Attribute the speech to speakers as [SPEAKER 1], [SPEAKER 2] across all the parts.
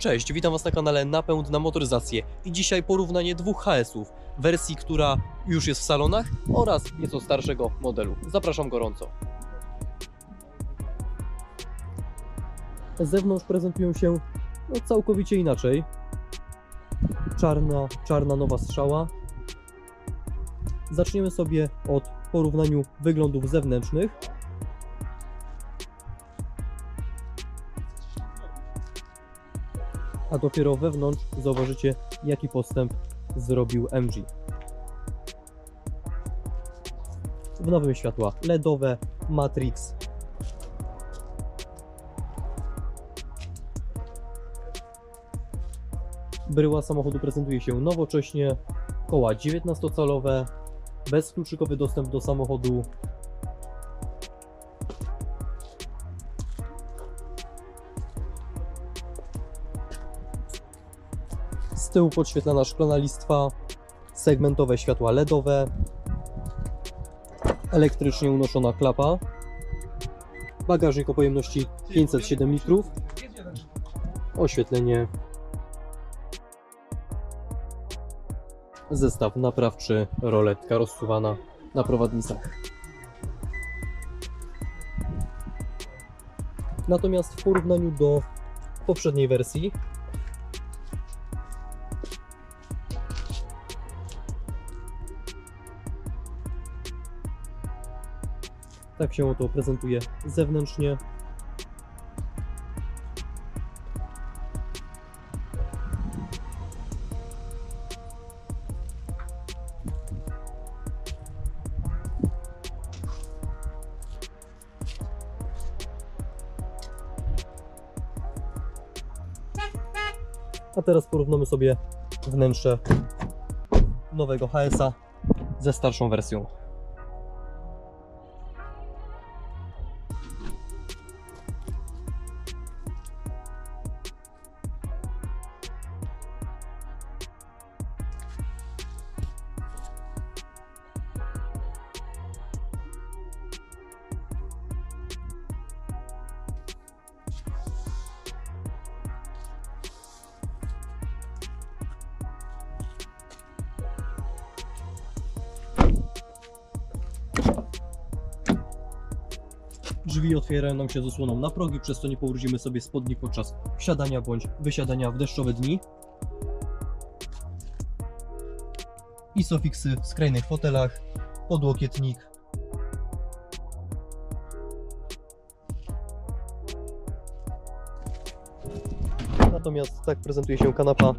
[SPEAKER 1] Cześć, witam Was na kanale Napęd na motoryzację i dzisiaj porównanie dwóch HS-ów, wersji, która już jest w salonach oraz nieco starszego modelu. Zapraszam gorąco. Z zewnątrz prezentują się no, całkowicie inaczej. Czarna, czarna nowa strzała. Zaczniemy sobie od porównaniu wyglądów zewnętrznych. A dopiero wewnątrz zauważycie, jaki postęp zrobił MG. W nowym światła LEDowe, Matrix. Bryła samochodu prezentuje się nowocześnie, koła 19-calowe, bezkluczykowy dostęp do samochodu, Z tyłu podświetlana szklana listwa, segmentowe światła LEDowe, elektrycznie unoszona klapa, bagażnik o pojemności 507 litrów, oświetlenie, zestaw naprawczy, roletka rozsuwana na prowadnicach. Natomiast w porównaniu do poprzedniej wersji Tak się to prezentuje zewnętrznie. A teraz porównamy sobie wnętrze nowego HS-a ze starszą wersją. Drzwi otwierają nam się z osłoną na progi, przez co nie powrócimy sobie spodni podczas wsiadania bądź wysiadania w deszczowe dni. Isofiksy w skrajnych fotelach, podłokietnik. Natomiast tak prezentuje się kanapa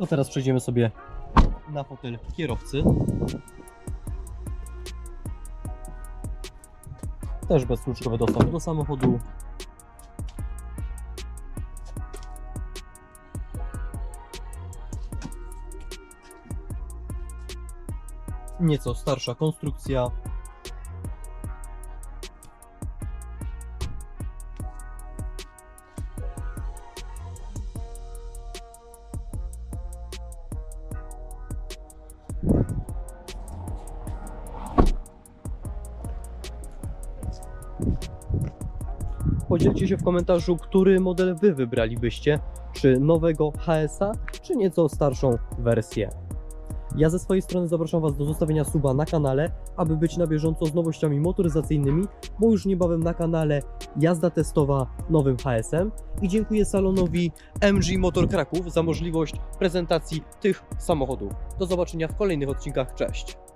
[SPEAKER 1] No teraz przejdziemy sobie na fotel kierowcy. Też bezkluczykowy dostęp do samochodu. Nieco starsza konstrukcja. Podzielcie się w komentarzu, który model Wy wybralibyście, czy nowego HS-a, czy nieco starszą wersję. Ja ze swojej strony zapraszam Was do zostawienia suba na kanale, aby być na bieżąco z nowościami motoryzacyjnymi, bo już niebawem na kanale jazda testowa nowym HS-em i dziękuję salonowi MG Motor Kraków za możliwość prezentacji tych samochodów. Do zobaczenia w kolejnych odcinkach, cześć!